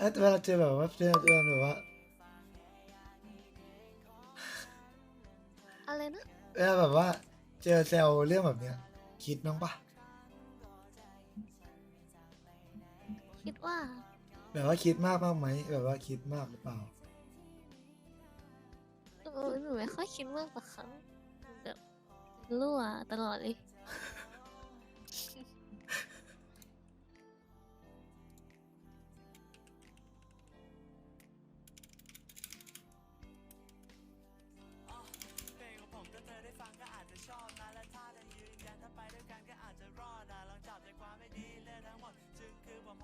เอ้ยเวลาเจอแบบว่าเจอเจอแบบว่าอะไรนะเวลาแบบว่า เจอแซวเรื่องแบบเนี้ย คิดน้องปะคิดว่า แบบว่าคิดมากบ้างไหมแบบว่าคิดมากหรือเปล่า เออหนูไม่ค่อยคิดมากสักครั้งแบบรั่วตลอดเลย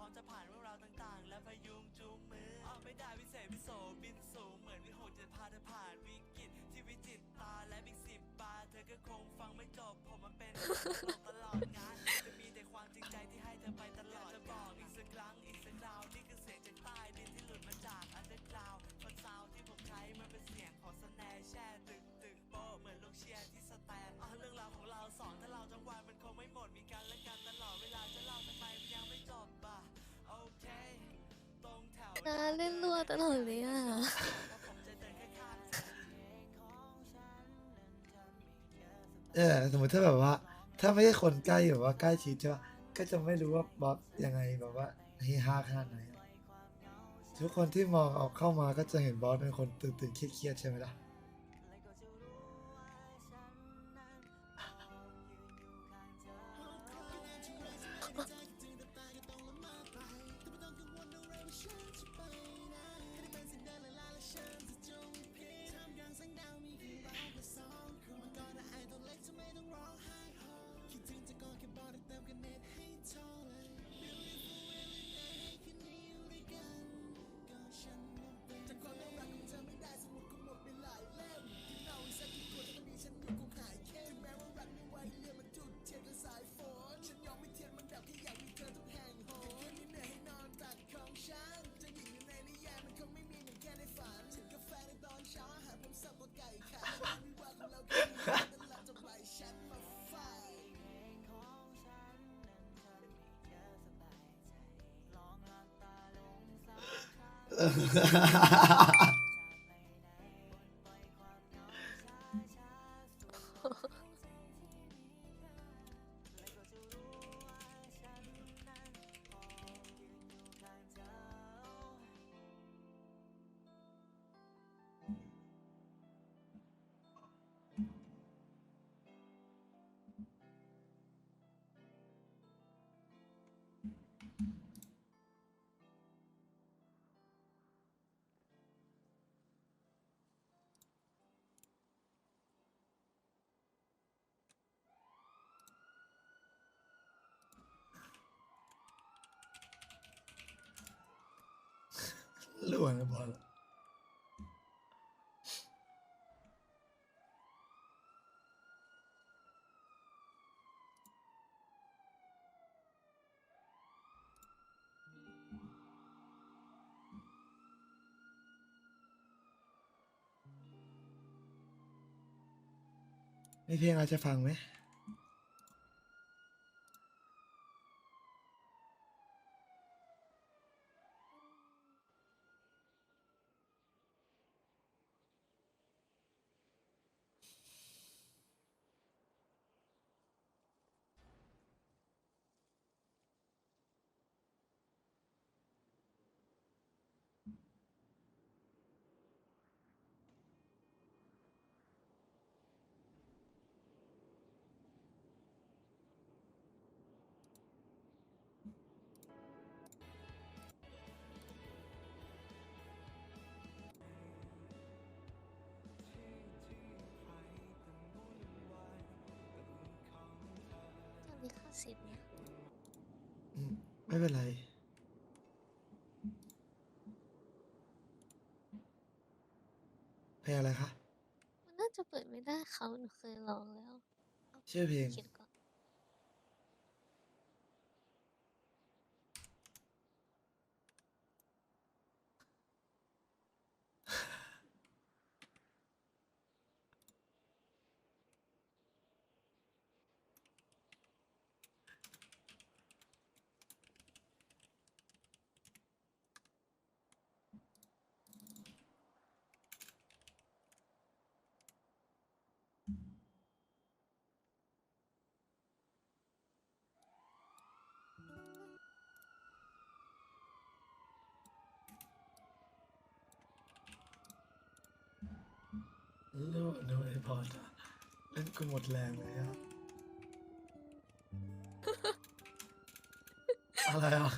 อมจะผ่านเรื่องราวต่างๆ และพยุงจูงมือเอาไม่ได้วิเศษวิโสบินสูงเหมือนวิหกจะพาเธอผ่านวิกฤตที่วิจิตตาและบิ๊กสิบบาร์เธอก็คงฟังไม่จบผมมันเป็นตลอดงานจะมีแต่ความจริงใจที่ให้เธอไปตลอด นาเล่นรัวตลอดเลยอะ เออสมมติถ้าแบบว่า ถ้าไม่ใช่คนใกล้แบบว่าใกล้ชิดใช่ปะก็จะไม่รู้ว่าบอบยังไงแบบว่าเฮฮาขนาดไหนอะทุกคนที่มองออกเข้ามาก็จะเห็นบอสเป็นคนตื่นตื่นๆเครียดๆใช่ไหมล่ะ 嗯哈哈哈哈哈 มีเพลงอะไรจะฟังไหม สิบเนี่ยอืมไม่เป็นไร เพลงอะไรคะ มันน่าจะเปิดไม่ได้เขาหนูเคยลองแล้ว ชื่อเพลง คิด ก่อนลูกหนูไอพอดอะเล่นกูหมดแรงเลยอะ อะไรอะ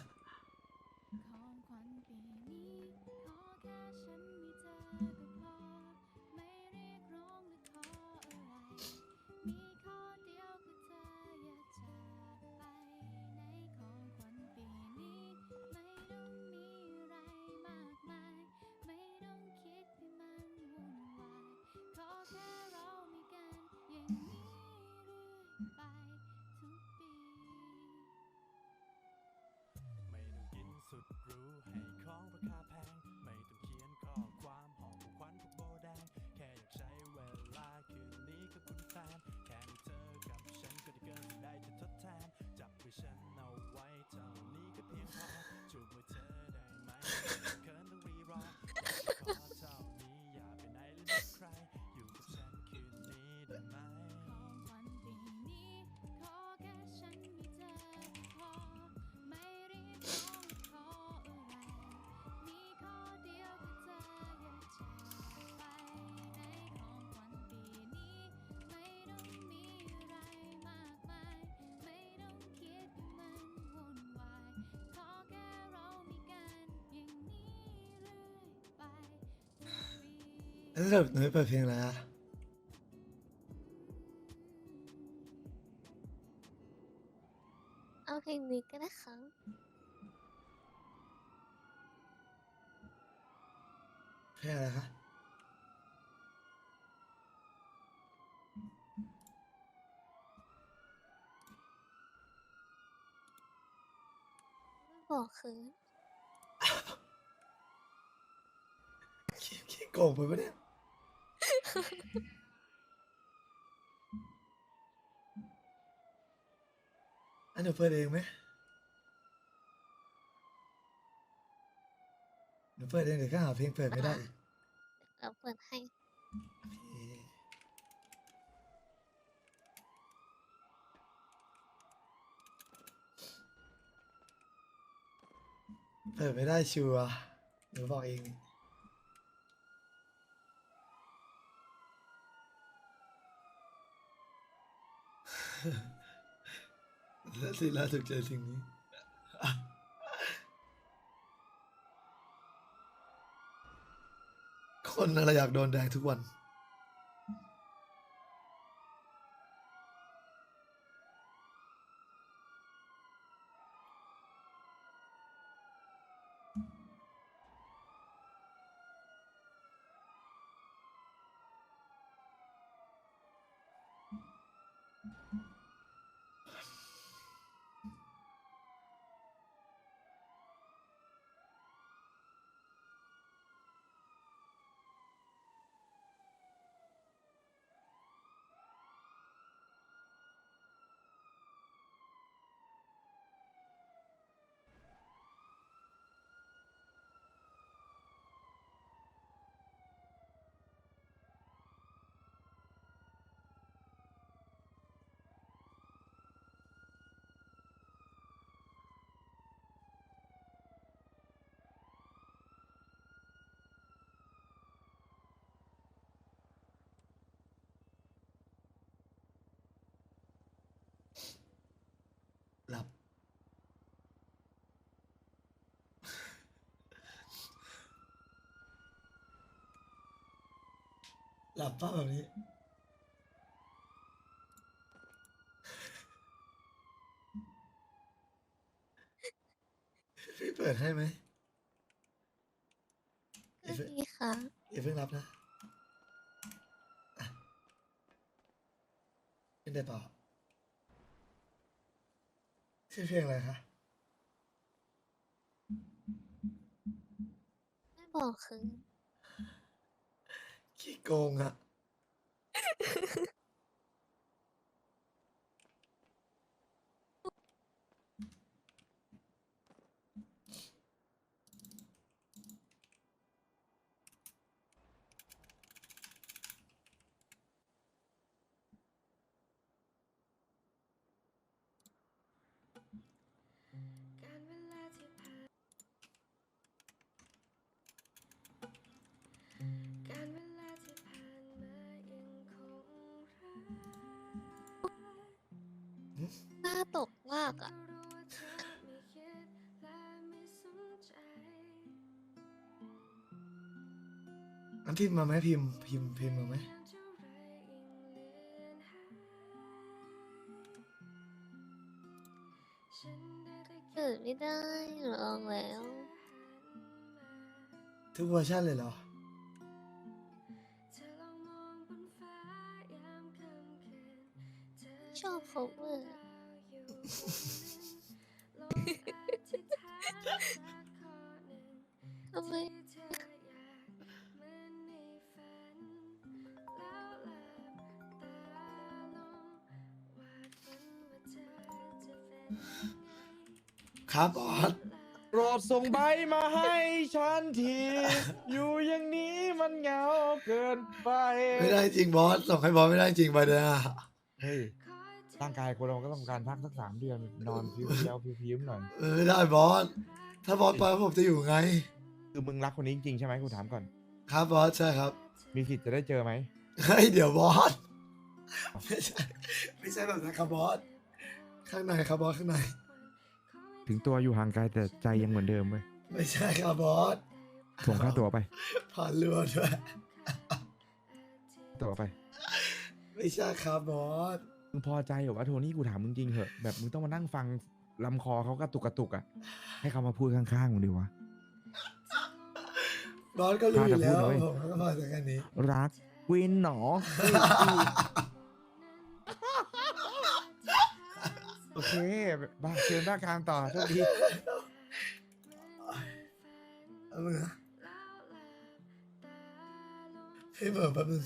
แล้วสรุปหนูไม่เปิดเพลงแล้วอะเอาเพลงนี้ก็ได้ค่ะเพลงอะไรคะไม่บอกคืนขี้ขี้โกงไปปะเนี่ย อันหนูเปิดเองไหมหนูเปิดเองเดี๋ยวก็หาเพลงเปิดไม่ได้อีกเราเปิดให้ พี่เปิดไม่ได้ชัวร์หนูบอกเองนี่ และสิ่งล่าถูกใจสิ่งนี้ คนอะไรอยากโดนแดงทุกวัน ห หลับป้าแบบนี้ พี่เปิดให้ไหมก็ดีค่ะอย่าเพิ่งรับนะอะเป็นได้เปล่าชื่อเพลงอะไรคะ ไม่บอกคืน ขี้โกากอะอันพิมพ์มาไหมพิมพ์พิมพ์พิมพ์มาไหมเกิดไม่ได้หนูลองแล้ว ทุกเวอร์ชันเลยเหรอ ชอบ cover ทำไมครับบอสโปรดส่งใบมาให้ฉันที อยู่อย่างนี้มันเหงาเกินไป ไม่ได้จริงบอสส่งให้บอสไม่ได้จริงไปเลยอะางกายคนเราก็ต้องการพักสักสามเดือนนอนพิวเพียวพิวพิวหน่อย เออไม่ได้บอส ถ้าบอสไปผมจะอยู่ไง คือมึงรักคนนี้จริงๆใช่ไหมกูถามก่อน ครับบอสใช่ครับ มีสิทธิ์จะได้เจอไหมเฮ้ยเดี๋ยวบอส ไม่ใช่ไม่ใช่แบบนั้นครับบอส ข้างในครับบอสข้างใน ถึงตัวอยู่ห่างไกลแต่ใจยังเหมือนเดิมเว้ยไม่ใช่ครับบอส ส่งค่าตั๋วไป ผ่านเรือด้วยตั๋วไป ไม่ใช่ครับบอส มึงพอใจเหรอวะโทนี่กูถามมึงจริงเหอะแบบมึงต้องมานั่งฟังลำคอเขากระตุกกระตุกอะ ให้เขามาพูดข้างๆมึงดีวะ บอสก็รู้อยู่แล้วพาแต่พูดเลยผมก็พอจากกันนี้รักวินหนอ โอเคบ้าเชิญบ้าการต่อโชคดีเอามือนะให้เบิร์แป๊บนึง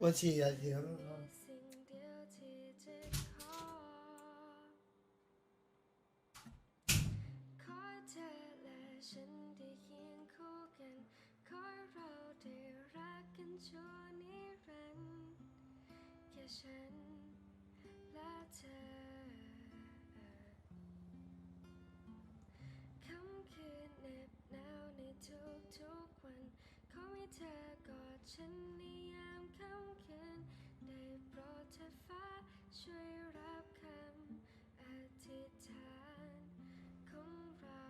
ว่าฉี่อะฉี่ครับฉันและเธอค่าวทุกทุกๆวันขอให้เธอกอดฉันใน ช่วยรับคำอธิษฐานของเรา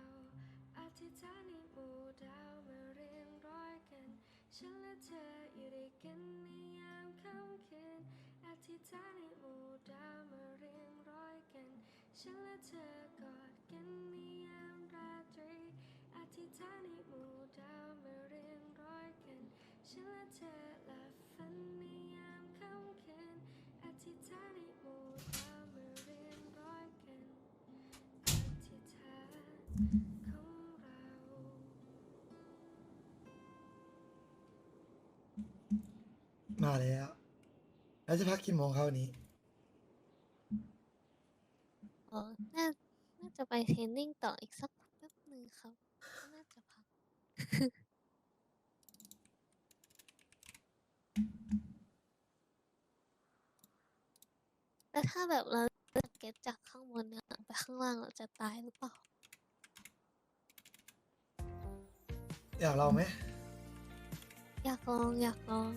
อธิษฐานให้หมู่ดาวมาเรียงร้อยกันฉันและเธออยู่ด้วยกันในยามค่ำคืนอธิษฐานให้หมู่ดาวมาเรียงร้อยกันฉันและเธอกอดกันในยามราตรีอธิษฐานให้หมู่ดาวมาเรียงร้อยกันฉันและเธอ มาแล้ว แล้วจะพักกี่โมงครับวันนี้ อ๋อน่า น่าจะไปเทรนนิ่งต่ออีกสักแป๊บหนึ่งครับ น่าจะพักแต่ถ้าแบบเราจะเก็ตจากข้างบนเนี่ยไปข้างล่างเราจะตายหรือเปล่า อยากลองไหมอยากลองอยากลอง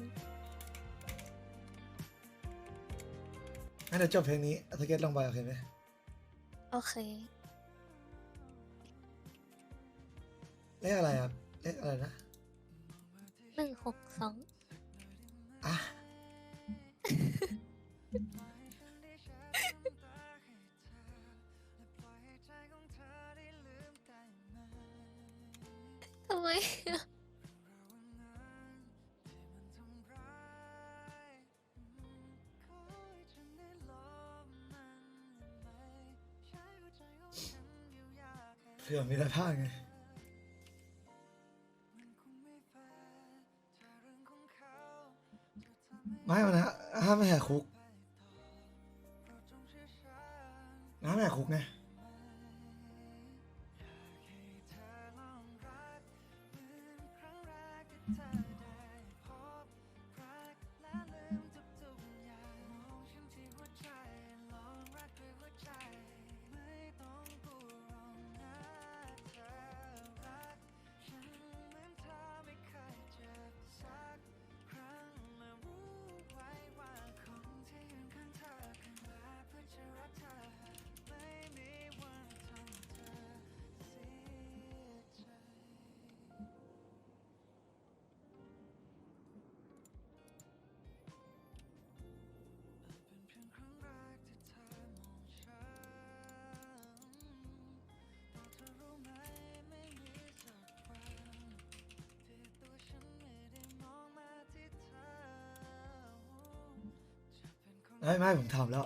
งั้นเดี๋ยวจบเพลงนี้เอาสเก็ตลงไปโอเคไหมโอเค เลขอะไรครับเลขอะไรนะหนึ่งหกสองอะ ทำไมอะ มีอะไรพลาดไงไม่เอานะห้ามไม่แหกคุกน้ำแหกคุกไง ไม่ไม่ผมถามแล้ว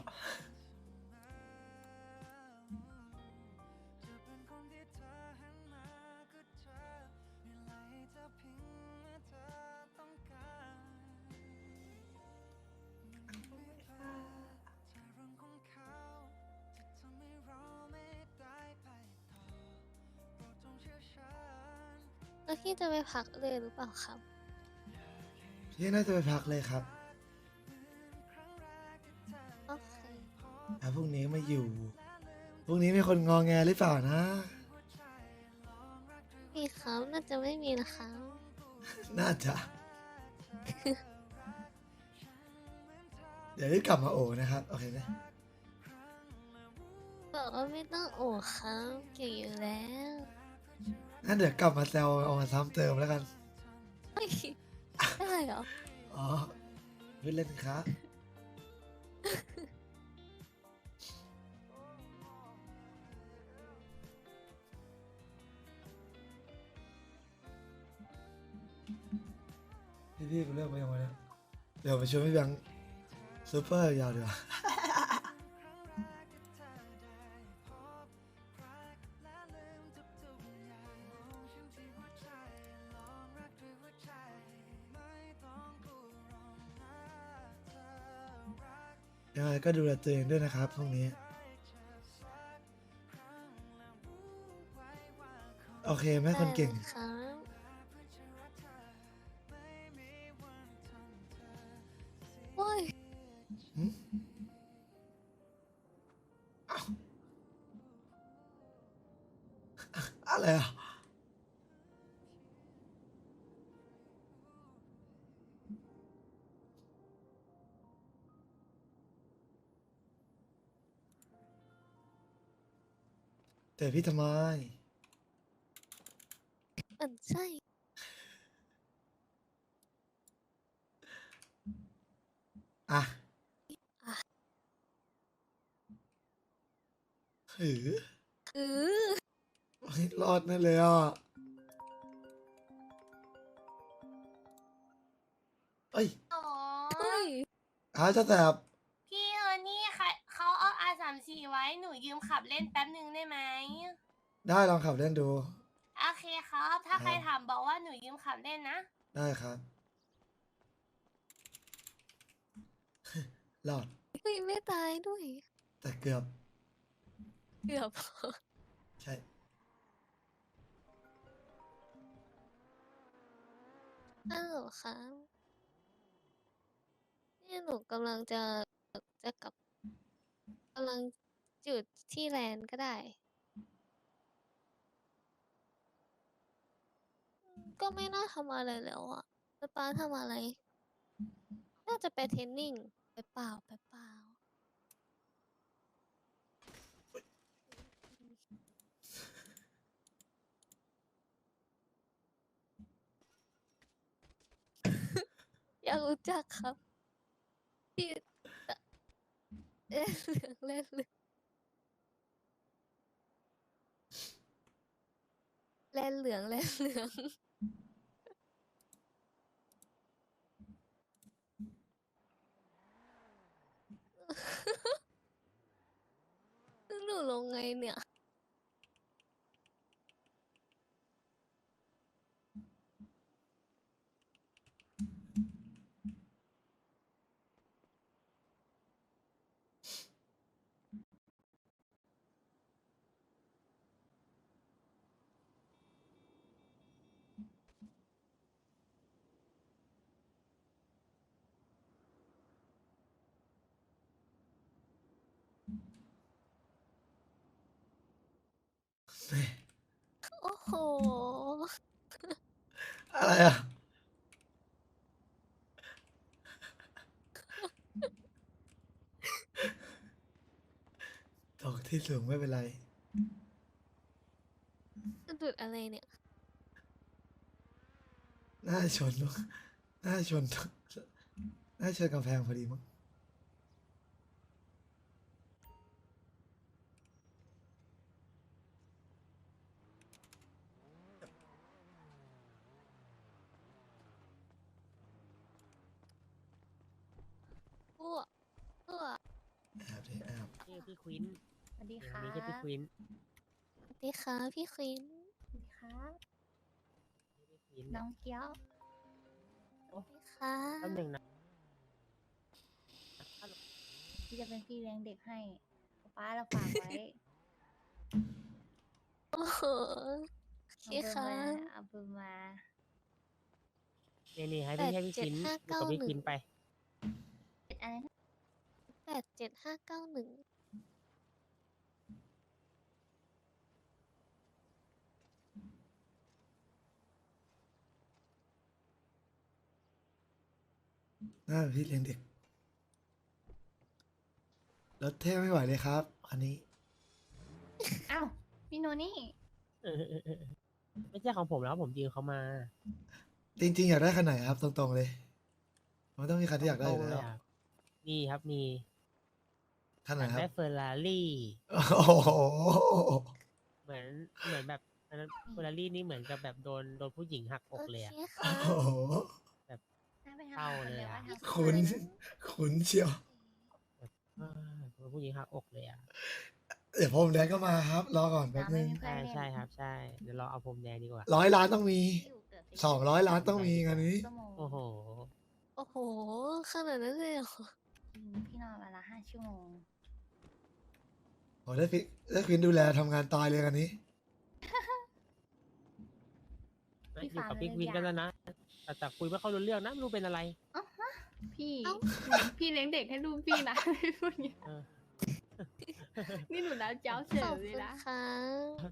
แล้วพี่จะไปพักเลยหรือเปล่าครับ พี่น่าจะไปพักเลยครับ พรุ่งนี้ไม่อยู่พรุ่งนี้มีคนงอแงหรือเปล่านะ มีครับน่าจะไม่มีนะครับน่าจะ เดี๋ยวรีบกลับมาโอนะครับ โอเคไหมบอกว่าไม่ต้องโอ้ครับเก่งอยู่แล้วงั้นเดี๋ยวกลับมาแซวเอามาซ้ำเติมแล้วกัน เฮ้ยได้เหรอ อ๋อพูดเล่นครับ พี่พี่กูเลือกไปยังไงเนี่ยเดี๋ยวไปชวนพี่แบงค์ซูเปอร์ยาวดีกว่ายังไงก็ดูแลตัวเองด้วยนะครับพรุ่งนี้ โอเคไหมคนเก่งครั แต่พี่ทำไม มันใช่ อะอะ หือคือไม่รอดแน่เลยอะเอ้ยอ๋อเฮ้ยอาจะแสบ พี่เออนี่ค่ะเขาเอา R สามสี่ไว้หนูยืมขับเล่นแป๊บหนึ่งได้ไหมได้ลองขับเล่นดู โอเคครับ ถ้าครับใครถามบอกว่าหนูยืมขับเล่นนะได้ครับรอดเฮ้ยไม่ตายด้วย แต่เกือบ เกือบ ใช่ อ้าวครับนี่หนูกำลังจะจะกลับกำลัง จุดที่แลนด์ก็ได้ ก็ไม่น่าทำอะไรแล้วอะแล้วป้าทำอะไร น่าจะไปเทรนนิ่ง ไปเปล่าไปเปล่า อยากรู้จักครับที่เล่นเหลืองเล่นเหลือง แลนเหลืองแลนเหลือง หนูลงไงเนี่ย แม่ โอ้โหอะไรอะ ตกที่สูงไม่เป็นไร สะดุดอะไรเนี่ยน่าชนมั้งน่าชนน่าชนกำแพงพอดีมั้ง อ้วกอ้วก ชื่อพี่ควินสวัสดีเดี๋ยวค่ะนี้ชื่อพี่ควินสวัสดีค่ะพี่ควินสวัสดีค่ะพี่ควินน้องเกี้ยว สวัสดีค่ะแป๊บหนึ่งนะที่จะเป็นพี่เลี้ยงเด็กให้ป้าเราฝากไว้โอ้โหโอเคเอาเบอร์ค่ะมาเอาเบอร์มานี่นี่ให้พี่ให้พี่ควินแปดเจ็ดห้าอยู่กับพี่เก้าหนึ่งควินไปเป็นอะไรนะแปดเจ็ดห้าเก้าหนึ่ง น่าเป็นพี่เลี้ยงเด็ก รถเท่ไม่ไหวเลยครับ อันนี้ อ้าวพี่โนนี่ เออเออเออเออไม่ใช่ของผมแล้วผมยืมเขามาจริง ๆ อยากได้คันไหนครับ ตรงๆเลย มันต้องมีคันที่อยากได้อยู่ตรงเลแล้วยอะนี่ครับมีคันไหอนยากครับ ได้เฟอร์รารี่โอ้โหเหมือนเหมือนแบบอันนั้นเฟอร์รารี่นี่เหมือนกับแบบโดนโดนผู้หญิงหักอโอกเลยเคอะค่ะ โอ้โหน่าไป เศร้าทำงานเลยแต่ว่าอะทำขุนขุนเชียวอ่าโดนผู้หญิงหักอกเลยอะเดี๋ยวผมแดงก็มาครับ รอก่อนแป๊บน้ำไม่นึงมีเพื่อใช่นเล่นใช่ครับ ใช่เดี๋ยวเราเอาพรมแดงดีกว่า ร้อยล้านต้องมียู่เกืบสองร้อยล้านต้องมีงานนี้ชั่วโมงโอ้โห โอ้โหขนาดนั้นเลยเหรออืมพี่นอนวันละห้าชั่วโมงโอ้ได้ฟิได้ควินดูแลทำงานตายเลยงานนี้พี่อยู่กับฟาร์มพี่เลยควินอยากกันแล้วนะ แต่แต่คุยไม่เข้ารู้เรื่องนะไม่รู้เป็นอะไร พี่เอ้า พี่เลี้ยงเด็กให้ลูกพี่นะไม่พูดอย่างนี้เออ นี่หนูนับเจ้าเฉขอยบเลคุยณนะค่ะ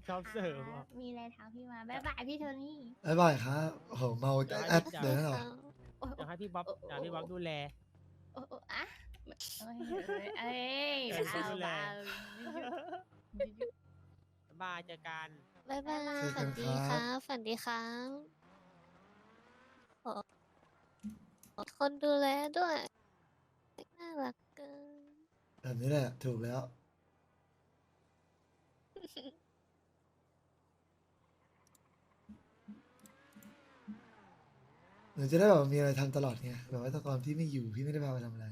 ชอบเสิร์ฟอะ มีอะไรถามพี่มาบ๊ายบายพี่โทนี่บ๊ายบายครับโอ้โหเมาเดี๋ยวแอดเดี๋เดี๋ยยววนะหรอโอ้ยอยากให้พี่บ๊อบโอ้โหอยากให้พี่บ๊อบดูแล โอ้โอ้อะเอ้ยเอ้ยเออเบาดูแลเบาไม่หยุดบ๊ายบายเจอกัน บ๊ายบายเจอกัฝันนดีคครัรับบฝันดีครับขอขอ คนดูแลด้วยน่ารักเกินแบบนี้แหละถูกแล้ว หนูจะได้แบบมีอะไรทำตลอดไงแบบว่าตอนที่ไม่อยู่พี่ไม่ได้พาไปทำอะไร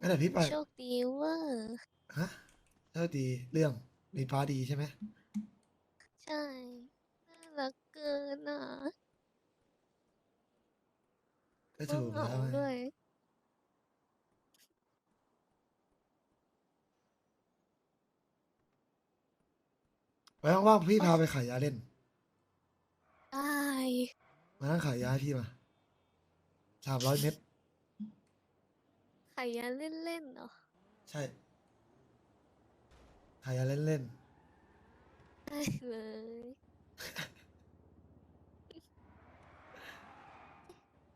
งั้นเดี๋ยวพี่ไป โชคดีเวอร์ ฮะเท่าดีเรื่องมีฟ้าดีใช่ไหมใช่น่ารักเกินอะก็ถูกเหงาแล้วไงด้วยไว้ว่างๆพี่พาไปขายยาเล่นได้มานั่งขายยาให้พี่มาสามร้อยเม็ดขายยาเล่นๆเหรอ ใช่ ขายยาเล่นได้เลย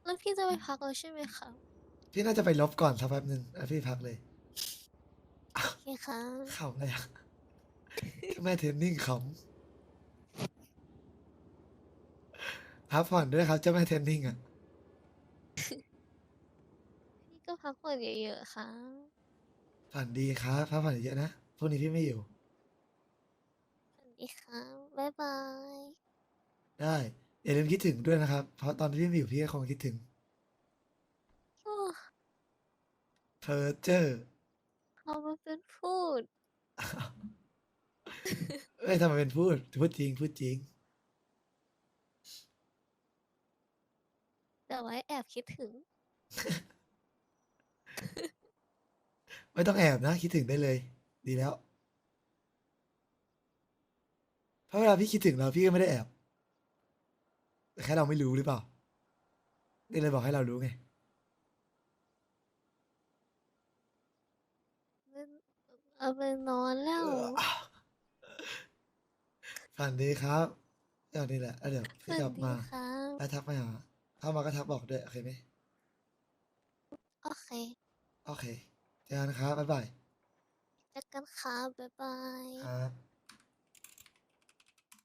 แล้วพี่จะไปพักแล้วใช่ไหมคะๆพี่น่าจะไปลบก่อนสักแป๊บหนึ่งแล้วพี่พักเลยโอเคค่ะขำอะไรอะแม่เทรนนิ่งขำพักผ่อนด้วยครับเจ้าแม่เทรนนิ่งอะ พี่ก็พักผ่อนเยอะๆค่ะ ฝันดีครับพักผ่อนเยอะนะ พรุ่งนี้พี่ไม่อยู่ สวัสดีค่ะบ๊ายบาย ได้อย่าลืมคิดถึงด้วยนะครับ เพราะตอนที่พี่ไม่อยู่พี่ก็คงคิดถึงโอ้เพอเจอร์เอามาเป็นพูด เอ้ยทำไมเป็นพูดพูดจริงพูดจริง แต่ไว้แอบคิดถึง ไม่ต้องแอบนะ คิดถึงได้เลย ดีแล้ว เพราะเวลาพี่คิดถึงเราพี่ก็ไม่ได้แอบแต่แค่เราไม่รู้หรือเปล่านี่เลยบอกให้เรารู้ไง เอาไปนอนแล้ว ฝันดีครับอย่างนี้แหละแล้วเดี๋ยวสพี่วัสกลับดีมา ครับ แล้วทักมาหาเข้ามาก็ทักบอกด้วย โอเคไหม โอเค โอเคเจอกันครับ บ๊ายบาย เจอกันครับบ๊ายบาย ครับ